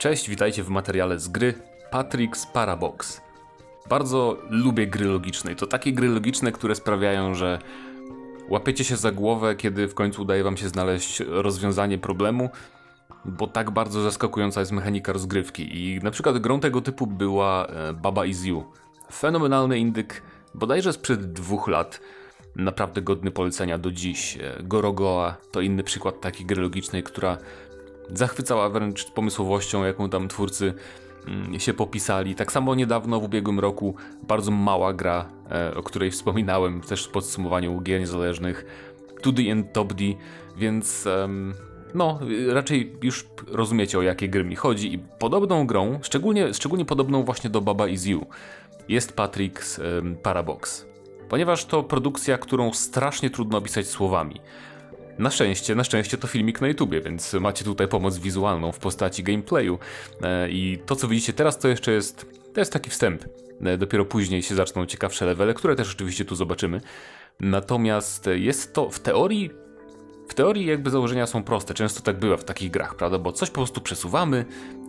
Cześć, witajcie w materiale z gry Patrick's Parabox. Bardzo lubię gry logiczne to takie gry logiczne, które sprawiają, że łapiecie się za głowę, kiedy w końcu udaje wam się znaleźć rozwiązanie problemu, bo tak bardzo zaskakująca jest mechanika rozgrywki. I na przykład grą tego typu była e, Baba Is You. Fenomenalny indyk, bodajże sprzed dwóch lat. Naprawdę godny polecenia do dziś. Gorogoa to inny przykład takiej gry logicznej, która zachwycała wręcz pomysłowością, jaką tam twórcy mm, się popisali. Tak samo niedawno, w ubiegłym roku, bardzo mała gra, e, o której wspominałem też w podsumowaniu gier niezależnych, 2D and Top D, więc no, raczej już rozumiecie o jakie gry mi chodzi i podobną grą, szczególnie, szczególnie podobną właśnie do Baba Is You, jest Patrick's Parabox. Ponieważ to produkcja, którą strasznie trudno opisać słowami. Na szczęście, na szczęście to filmik na YouTubie, więc macie tutaj pomoc wizualną w postaci gameplayu. E, I to, co widzicie teraz, to jeszcze jest, to jest taki wstęp. E, Dopiero później się zaczną ciekawsze levele, które też oczywiście tu zobaczymy. Natomiast jest to w teorii. W teorii jakby założenia są proste, często tak bywa w takich grach, prawda? Bo coś po prostu przesuwamy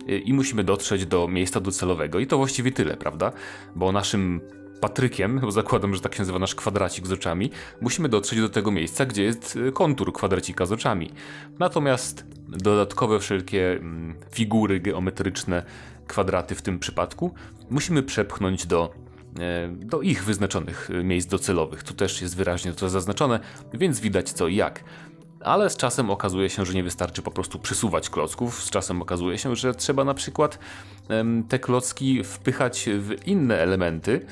e, i musimy dotrzeć do miejsca docelowego i to właściwie tyle, prawda? Bo naszym Patrykiem, bo zakładam, że tak się nazywa nasz kwadracik z oczami, musimy dotrzeć do tego miejsca, gdzie jest y, kontur kwadracika z oczami. Natomiast dodatkowe wszelkie mm, figury geometryczne, kwadraty w tym przypadku, musimy przepchnąć do, e, do ich wyznaczonych y, miejsc docelowych. Tu też jest wyraźnie to zaznaczone, więc widać co i jak. Ale z czasem okazuje się, że nie wystarczy po prostu przysuwać klocków. Z czasem okazuje się, że trzeba na przykład te klocki wpychać w inne elementy.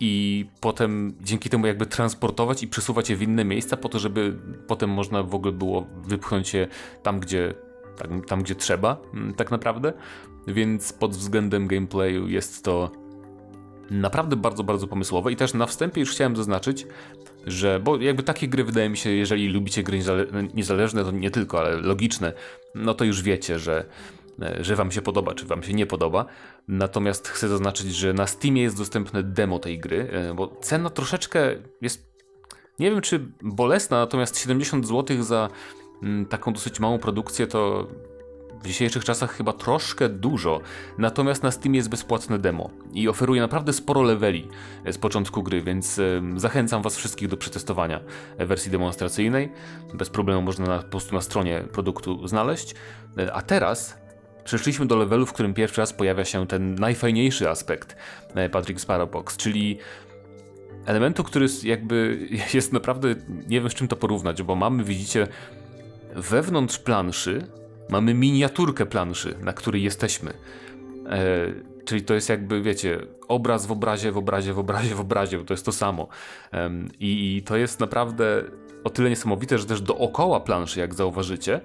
I potem dzięki temu jakby transportować i przesuwać je w inne miejsca, po to, żeby potem można w ogóle było wypchnąć je tam, gdzie, tam, tam, gdzie trzeba, mm, tak naprawdę. Więc pod względem gameplayu jest to naprawdę bardzo, bardzo pomysłowe. I też na wstępie już chciałem zaznaczyć, że, bo jakby takie gry wydaje mi się, jeżeli lubicie gry niezale- niezależne, to nie tylko, ale logiczne, no to już wiecie, że że wam się podoba, czy wam się nie podoba. Natomiast chcę zaznaczyć, że na Steamie jest dostępne demo tej gry, e, bo cena troszeczkę jest, nie wiem czy bolesna, natomiast 70 zł za mm, taką dosyć małą produkcję to w dzisiejszych czasach chyba troszkę dużo. Natomiast na Steamie jest bezpłatne demo i oferuje naprawdę sporo leveli e, z początku gry, więc zachęcam was wszystkich do przetestowania e, wersji demonstracyjnej. Bez problemu można na, po prostu na stronie produktu znaleźć. E, A teraz przeszliśmy do levelu, w którym pierwszy raz pojawia się ten najfajniejszy aspekt e, Patrick's Parabox, czyli elementu, który jakby jest naprawdę, nie wiem z czym to porównać, bo mamy, widzicie, wewnątrz planszy mamy miniaturkę planszy, na której jesteśmy. E, czyli to jest jakby, wiecie, obraz w obrazie, w obrazie, w obrazie, w obrazie, bo to jest to samo. I, I to jest naprawdę o tyle niesamowite, że też dookoła planszy, jak zauważycie,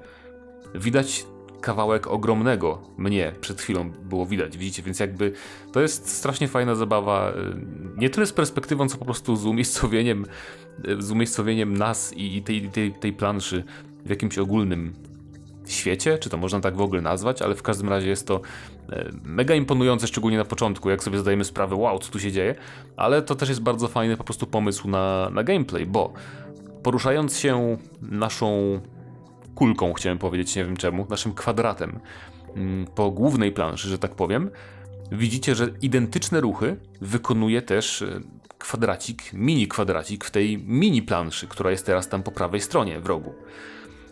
widać kawałek ogromnego. Mnie przed chwilą było widać, widzicie, więc jakby to jest strasznie fajna zabawa, y, nie tyle z perspektywą, co po prostu z umiejscowieniem, y, z umiejscowieniem nas i tej, tej, tej planszy w jakimś ogólnym świecie, czy to można tak w ogóle nazwać, ale w każdym razie jest to e, mega imponujące, szczególnie na początku, jak sobie zdajemy sprawę, wow, co tu się dzieje, ale to też jest bardzo fajny po prostu pomysł na, na gameplay, bo poruszając się naszą kulką, chciałem powiedzieć, nie wiem czemu, naszym kwadratem mm, po głównej planszy, że tak powiem, widzicie, że identyczne ruchy wykonuje też e, kwadracik, mini kwadracik w tej mini planszy, która jest teraz tam po prawej stronie w rogu.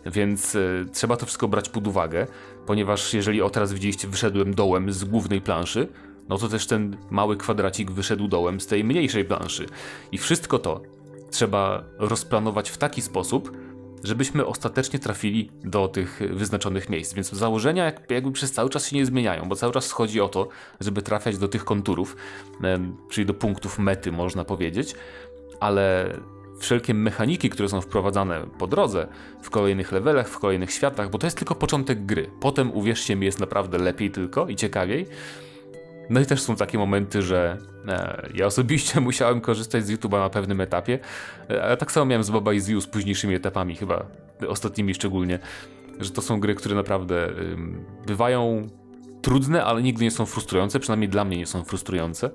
Więc y, trzeba to wszystko brać pod uwagę, ponieważ jeżeli o teraz widzieliście, wyszedłem dołem z głównej planszy, no to też ten mały kwadracik wyszedł dołem z tej mniejszej planszy. I wszystko to trzeba rozplanować w taki sposób, żebyśmy ostatecznie trafili do tych wyznaczonych miejsc. Więc założenia jak- jakby przez cały czas się nie zmieniają, bo cały czas chodzi o to, żeby trafiać do tych konturów, czyli do punktów mety, można powiedzieć, ale wszelkie mechaniki, które są wprowadzane po drodze, w kolejnych levelach, w kolejnych światach, bo to jest tylko początek gry. Potem, uwierzcie mi, jest naprawdę lepiej tylko i ciekawiej. No i też są takie momenty, że e, ja osobiście musiałem korzystać z YouTube'a na pewnym etapie, e, ale tak samo miałem z Boba i z You z późniejszymi etapami, chyba ostatnimi szczególnie, że to są gry, które naprawdę bywają trudne, ale nigdy nie są frustrujące, przynajmniej dla mnie nie są frustrujące.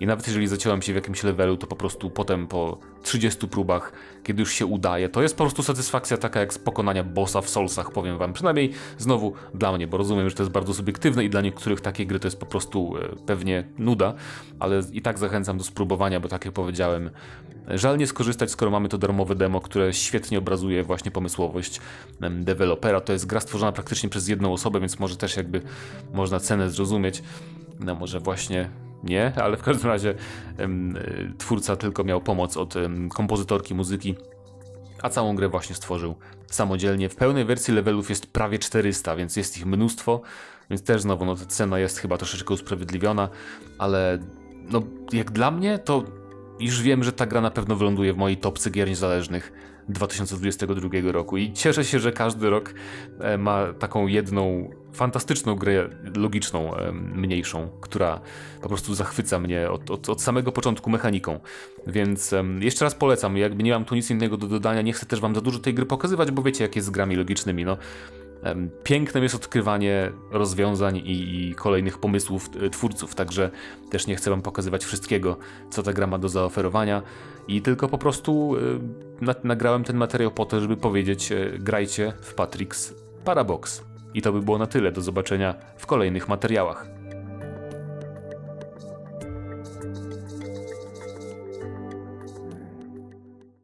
I nawet jeżeli zaciąłem się w jakimś levelu, to po prostu potem po 30 próbach, kiedy już się udaje, to jest po prostu satysfakcja taka jak z pokonania bossa w Soulsach, powiem wam. Przynajmniej znowu dla mnie, bo rozumiem, że to jest bardzo subiektywne i dla niektórych takie gry to jest po prostu e, pewnie nuda, ale i tak zachęcam do spróbowania, bo tak jak powiedziałem, żal nie skorzystać, skoro mamy to darmowe demo, które świetnie obrazuje właśnie pomysłowość dewelopera. To jest gra stworzona praktycznie przez jedną osobę, więc może też jakby można cenę zrozumieć. No może właśnie nie, ale w każdym razie y, twórca tylko miał pomoc od kompozytorki muzyki, a całą grę właśnie stworzył samodzielnie. W pełnej wersji levelów jest prawie 400, więc jest ich mnóstwo, więc też znowu no, ta cena jest chyba troszeczkę usprawiedliwiona, ale no jak dla mnie to już wiem, że ta gra na pewno wyląduje w mojej topce gier niezależnych 2022 roku i cieszę się, że każdy rok e, ma taką jedną fantastyczną grę logiczną, mniejszą, która po prostu zachwyca mnie od, od, od samego początku mechaniką. Więc jeszcze raz polecam, jakby nie mam tu nic innego do dodania, nie chcę też wam za dużo tej gry pokazywać, bo wiecie jak jest z grami logicznymi, no. Em, Pięknym jest odkrywanie rozwiązań i, i kolejnych pomysłów twórców, także też nie chcę wam pokazywać wszystkiego, co ta gra ma do zaoferowania i tylko po prostu na, nagrałem ten materiał po to, żeby powiedzieć e, grajcie w Patrix Parabox. I to by było na tyle, do zobaczenia w kolejnych materiałach.